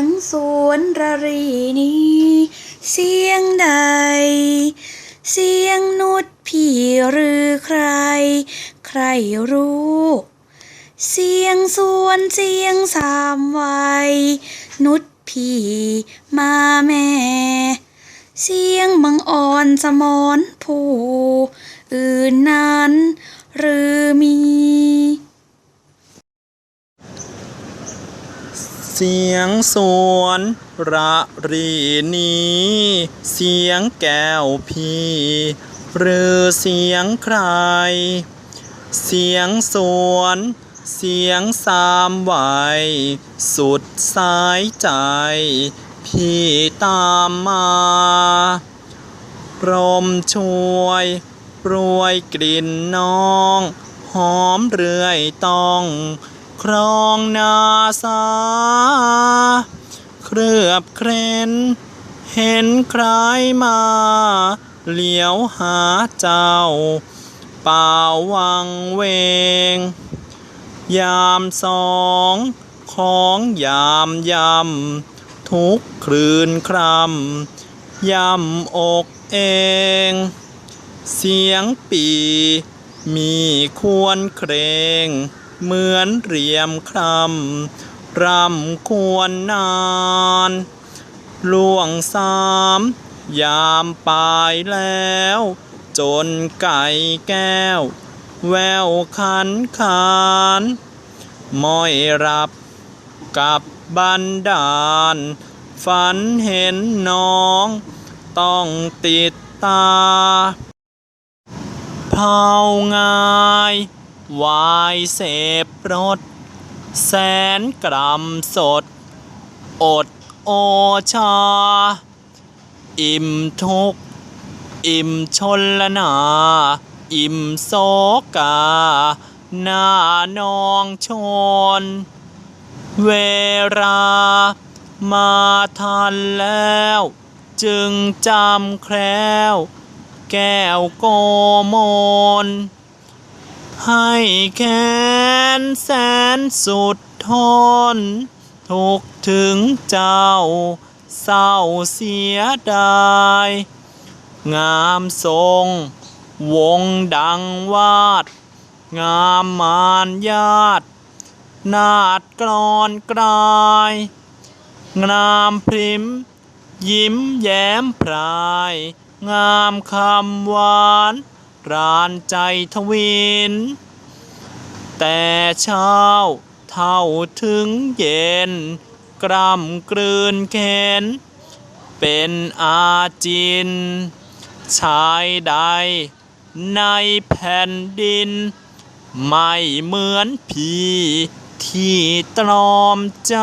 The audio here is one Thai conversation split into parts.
สียงสวนระรีนี้ เสียงใด เสียงนุชพี่หรือใคร ใครรู้ เสียงสวนเสียงสามวัย นุชพี่มาแม่ เสียงบังอ่อนสมอนผู้ อื่นนั้น หรือมี เสียงสวนระรีนี้ เสียงแก้วพีหรือเสียงใคร เสียงสวน เสียงสามวัยสุดสายใจ พี่ตามมาพรมช่วยโปรยกลิ่นน้อง หอมเรื่อยต้อง ครองนาสา เครือบเครนเห็นใครมาเหลียวหาเจ้า ป่าวังเวง ยามสองของยามยำทุกคลื่นครำยำอกเอง เสียงปีมีควรเครง เหมือนเรียมครำรำควรนานล่วงสามยามปายแล้ว จนไก่แก้ว แววคันคานม้อยรับกับบันดาล ฝันเห็นน้อง ต้องติดตา เผางาย วายเสพรสแสนกรัมสด อดโอชา อิ่มทุก อิ่มชนละนา อิ่มโศกา หน้านองชน เวลามาทันแล้ว จึงจำแคล้ว แก้วโกมล ให้แค้นแสนสุดทน ทุกถึงเจ้า เศร้าเสียดาย งามทรง วงดังวาด งามมารยาดนาดกรอนกลาย งามพริม ยิ้มแย้มพราย งามคำหวาน รานใจทวิน แต่เช้าเท่าถึงเย็น กรำกลืนเข็น เป็นอาจิน ชายใด ในแผ่นดิน ไม่เหมือนพี่ที่ตรอมใจ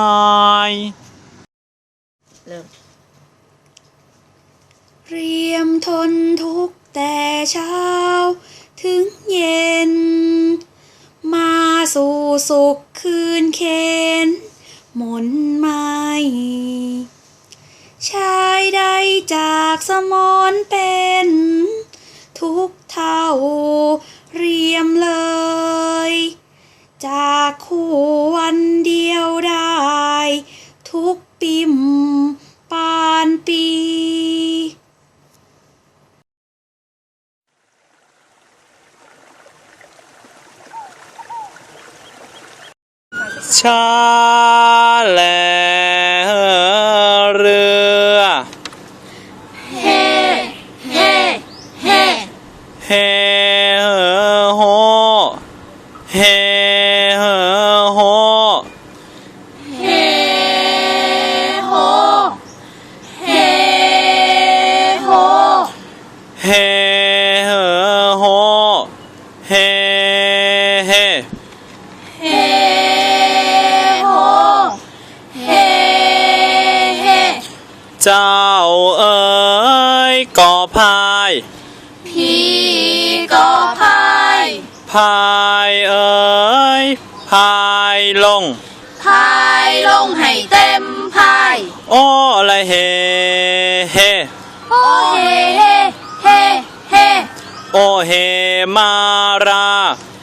เริ่มเรียมทนทุก เช้า ถึงเย็น มาสู่สุขคืนเข็นหมนไม่ชายใดจากสมอนเป็น ทุกเท่าเรียมเลย จากคู่วันเดียวได้ ทุกปิมปานปี ชาแลเรือเฮ่ เจ้าเอ๋ยก่อพายพี่ก็พายพายเอ๋ยพายลงพายลงให้เต็มพายโอ้ละเฮเฮโอเฮ่เฮ่เฮ่เฮ่โอเฮมาราโอเฮมาราโอเฮมา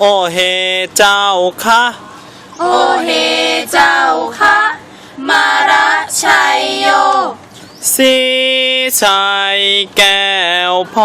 โอเฮเจ้าคะโอเฮเจ้าคะมาระชัยโยสีชัยแก้วพร